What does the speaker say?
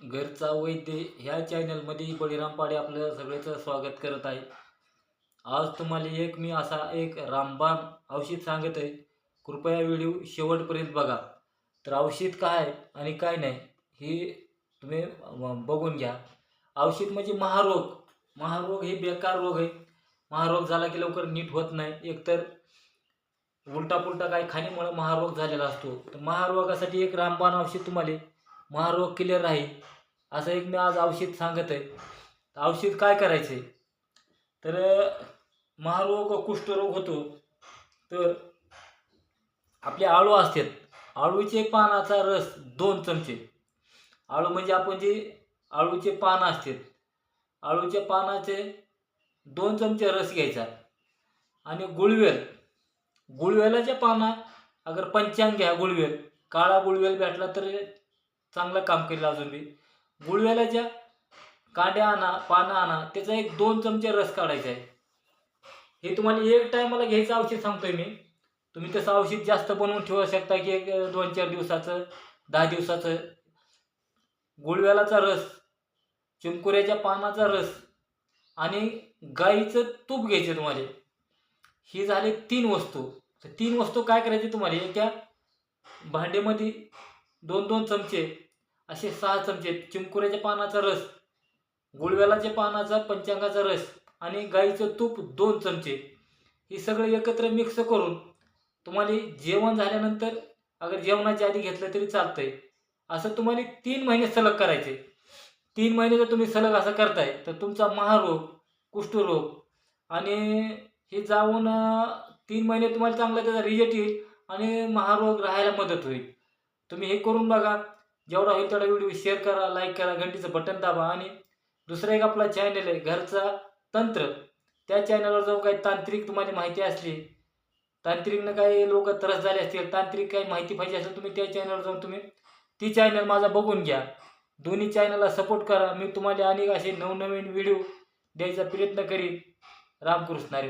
घरचा वैद्य ह्या चॅनलमध्ये बळीराम पाडे आपलं सगळ्याचं स्वागत करत आहे. आज तुम्हाला एक मी असा एक रामबाण औषध सांगत आहे. कृपया व्हिडिओ शेवटपर्यंत बघा. तर औषध काय आहे आणि काय नाही हे तुम्ही बघून घ्या. औषध म्हणजे महारोग. महारोग हे बेकार रोग आहे. महारोग झाला की लवकर नीट होत नाही. एकतर उलटा पुलटा काय खाण्यामुळे महारोग झालेला असतो. तर महारोगासाठी एक रामबाण औषध तुम्हाला महारोग क्लिअर राहील असं एक मी आज औषध सांगत आहे. औषध काय करायचं? आहे तर महारोग कुष्ठरोग होतो. तर आपले आळू असतात. आळूचे पानाचा रस दोन चमचे. आळू म्हणजे आपण जे आळूचे पानं असतात. आळूच्या पानाचे दोन चमचे रस घ्यायचा. आणि गुळवेल. गुळवेलाच्या पाना अगर पंचांग घ्या गुळवेल. काळा गुळवेल भेटला तर चांगलं काम केलं अजून बी. गुळवेलाच्या कांड्या आणा पानं आणा त्याचा एक दोन चमचे रस काढायचा आहे. हे तुम्हाला एक टायमाला घ्यायचं औषध सांगतोय मी. तुम्ही तसं औषध जास्त बनवून ठेवू शकता की एक दोन चार दिवसाचं दहा दिवसाचं. गुळव्यालाचा रस चिमकुऱ्याच्या पानाचा रस आणि गाईचं तूप घ्यायचं तुम्हाला. ही झाले तीन वस्तू. तर तीन वस्तू काय करायचे तुम्हाला? एका भांडेमध्ये दोन दोन चमचे असे सहा चमचे चिमकुऱ्याच्या पानाचा रस गुळव्यालाच्या पानाचा पंचांगाचा रस आणि गाईचं तूप दोन चमचे. हे सगळं एकत्र मिक्स करून तुम्हाला जेवण झाल्यानंतर अगर जेवणाच्या आधी घेतलं तरी चालतंय. असं तुम्हाला तीन महिने सलग करायचे. तीन महिने जर तुम्ही सलग असं करताय तर तुमचा महारोग कुष्ठरोग आणि हे जाऊन तीन महिने तुम्हाला चांगला त्याचा रिजल्ट येईल आणि महारोग राहायला मदत होईल. तुम्ही हे करून बघा. जेवढा होईल तेवढा व्हिडिओ शेअर करा लाईक करा घंटीचं बटन दाबा आणि दुसरा एक आपला चॅनल आहे घरचा तंत्र. त्या चॅनलवर जाऊन काही तांत्रिक तुम्हाला माहिती असली तांत्रिकनं काही लोक त्रस झाले असतील तांत्रिक काही माहिती पाहिजे असेल तुम्ही त्या चॅनलवर जाऊन तुम्ही ती चॅनल माझा बघून घ्या. दोन्ही चॅनलला सपोर्ट करा. मी तुम्हाला अनेक असे नवनवीन व्हिडिओ द्यायचा प्रयत्न करीन. रामकृष्ण हरी